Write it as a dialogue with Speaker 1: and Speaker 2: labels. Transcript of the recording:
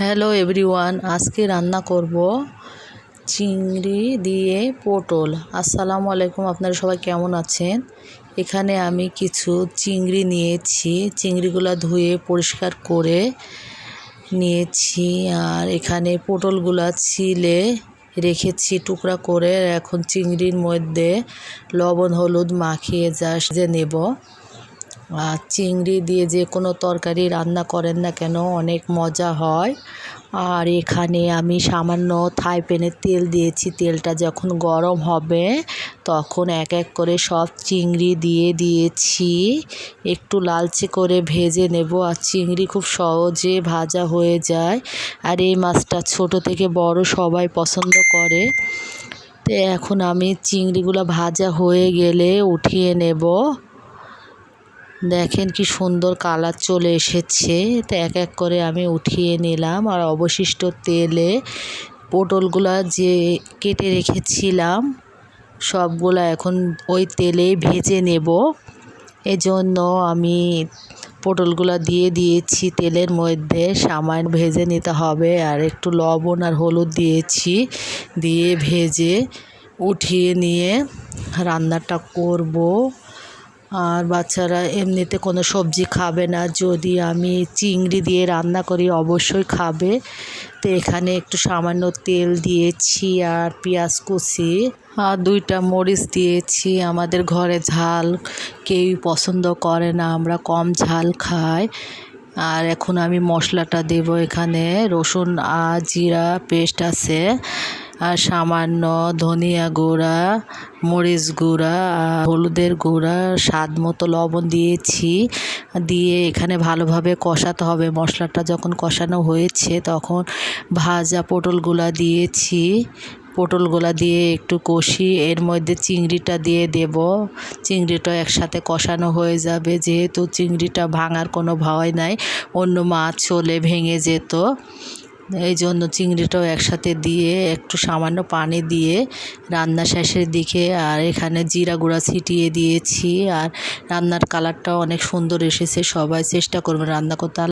Speaker 1: Hello everyone, আজকে রান্না করব চিংড়ি দিয়ে পটল। আসসালামু আলাইকুম, আপনারা সবাই কেমন আছেন? এখানে আমি কিছু চিংড়ি নিয়েছি, চিংড়িগুলো ধুয়ে পরিষ্কার করে নিয়েছি। আর এখানে পটলগুলো ছিলে রেখেছি টুকরা করে। এখন চিংড়ির মধ্যে লবণ, হলুদ মাখিয়ে জাস্ট যে নেব। আর চিংড়ি দিয়ে যে কোনো তরকারি রান্না করেন না কেন, অনেক মজা হয়। আর এখানে আমি সামান্য থাই প্যানে তেল দিয়েছি। তেলটা যখন গরম হবে, তখন এক এক করে সব চিংড়ি দিয়ে দিয়েছি। একটু লালচে করে ভেজে নেব। আর চিংড়ি খুব সহজে ভাজা হয়ে যায়। আর এই মাছটা ছোট থেকে বড় সবাই পছন্দ করে। তো এখন আমি চিংড়িগুলো ভাজা হয়ে গেলে উঠিয়ে নেব। দেখেন কি সুন্দর কালার চলে এসেছে। তো এক এক করে আমি উঠিয়ে নিলাম আর অবশিষ্ট তেলে পটলগুলা যে কেটে রেখেছিলাম, সবগুলা এখন ওই তেলেই ভেজে নেব। এজন্য আমি পটলগুলা দিয়ে দিয়েছি তেলের মধ্যে, সামান্য ভেজে নিতে হবে আর একটু লবণ আর হলুদ দিয়েছি দিয়ে ভেজে উঠিয়ে নিয়ে রান্নাটা করব। আর বাচ্চারা এমনিতে কোনো সবজি খাবে না। যদি আমি চিংড়ি দিয়ে রান্না করি, অবশ্যই খাবে। তো এখানে একটু সামান্য তেল দিয়েছি আর পেঁয়াজ কুচি আর দুইটা মরিচ দিয়েছি। আমাদের ঘরে ঝাল কেউই পছন্দ করে না, আমরা কম ঝাল খাই। আর এখন আমি মশলাটা দেব এখানে। রসুন আর জিরা, পেস্ট আছে। সামান্য ধনিয়া গুঁড়া, মরিচ গুঁড়া হলুদের গুঁড়া, স্বাদ মতো লবণ দিয়েছি। দিয়ে এখানে ভালোভাবে কষাতে হবে। মশলাটা যখন কষানো হয়েছে তখন ভাজা পটলগুলা দিয়েছি। পটলগুলা দিয়ে একটু কষি, এর মধ্যে চিংড়িটা দিয়ে দেব। চিংড়িটা একসাথে কষানো হয়ে যাবে। যেহেতু চিংড়িটা ভাঙার কোনো ভয় নাই, অন্য মাছ হলে ভেঙে যেত। এই জন্য চিংড়িটাও একসাথে দিয়ে একটু সামান্য পানি দিয়ে রান্না শেষের দিকে আর এখানে জিরা গুঁড়া ছিটিয়ে দিয়েছি আর রান্নার কালারটাও অনেক সুন্দর এসেছে, সবাই চেষ্টা করবেন রান্না করতে।